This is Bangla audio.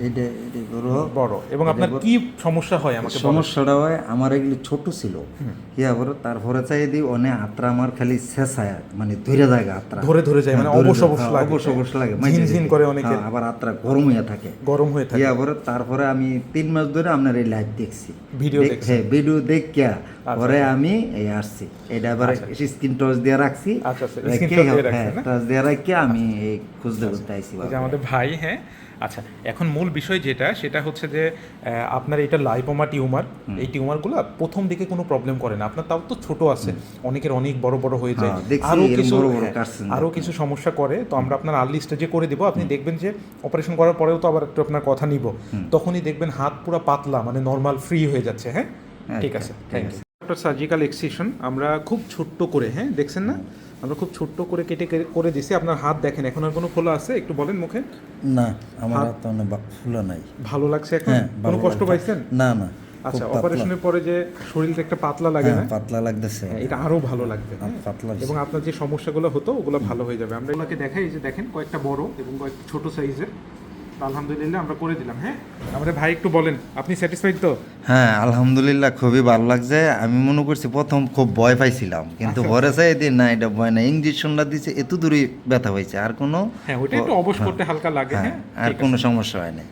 এটা এটা বড় বড়। এবং আপনার কি সমস্যা হয় আমাকে সমস্যাটা হয় আমার এগুলি ছোট ছিল। কি আবার তারপরে চাই দিই অনেক আত্রা আমার খালি শেষায় মানে ধরে জায়গা আত্রা। ধরে ধরে যায় মানে হ্যাঁ, ধরে অবশ ধরে, অবশ হ্যাঁ, লাগে। অবশ অবশ লাগে ঝিনঝিন করে অনেকের। হ্যাঁ, আবার আত্রা গরম হয়ে থাকে। গরম হয়ে থাকে। পরে তারপরে আমি তিন মাস ধরে আপনার এই লাইভ দেখছি। ভিডিও দেখ- দেখছেন। হ্যাঁ ভিডিও দেখিয়া পরে আমি এই আসছি। এটা আবার স্ক্রিন টচ দিয়ে রাখছি। আচ্ছা, আচ্ছা, রেখে, দিয়ে হ্যাঁ রাখিয়া আমি এই খুঁজতে খুঁজতে আইছি আমাদের ভাই হ্যাঁ? আচ্ছা এখন মূল বিষয় যেটা সেটা হচ্ছে যে আপনার এটা লাইপোমা টিউমার এই টিউমারগুলো প্রথম দিকে কোনো প্রবলেম করে না। আপনার তাও তো ছোট আছে। অনেকের অনেক বড় বড় হয়ে যায়। হ্যাঁ, দেখছি আরও কিছু হ্যাঁ, কাটছেন আরও কিছু সমস্যা করে তো আমরা আপনার আর্লি স্টেজে করে দেবো আপনি দেখবেন যে অপারেশন করার পরেও তো আবার একটু আপনার কথা নিব। তখনই দেখবেন হাত পুরো পাতলা মানে নর্মাল ফ্রি হয়ে যাচ্ছে হ্যাঁ? ঠিক আছে thank you doctor surgical excision আমরা খুব ছোট্ট করে হ্যাঁ দেখছেন না? আমরা খুব ছোট্ট করে কেটে করে দিছি আপনার হাত দেখেন এখন আর কোনো খোলা আছে? একটু বলেন মুখে। না আমার হাত অনেক ফুলা নাই। ভালো লাগছে এখন? হ্যাঁ কোনো কষ্ট পাইছেন? না না আচ্ছা অপারেশনের পরে যে শরীরটা একটা পাতলা লাগে হ্যাঁ না পাতলা লাগতেছে। হ্যাঁ, এটা আরও ভালো লাগবে হ্যাঁ? পাতলা এবং আপনার যে সমস্যাগুলো হতো ওগুলো ভালো হয়ে যাবে। আমরা এগুলোকে দেখাই এই যে দেখেন কয়েকটা বড় এবং কয়েকটা ছোট সাইজের। আলহামদুলিল্লাহ আমরা করে দিলাম হ্যাঁ? আমাদের ভাই একটু বলেন আপনি স্যাটিসফাইড তো? হ্যাঁ আলহামদুলিল্লাহ খুবই ভালো লাগছে। আমি মনে করছি প্রথম খুব ভয় পাইছিলাম কিন্তু আচ্ছা। পরে চাই দিন না এটা ভয় না ইঞ্জেকশনটা দিছে এত দূরে ব্যথা হয়েছে আর কোনো হ্যাঁ ওইটা একটু অবশ করতে হালকা লাগে হ্যাঁ হ্যাঁ? আর কোনো সমস্যা হয় না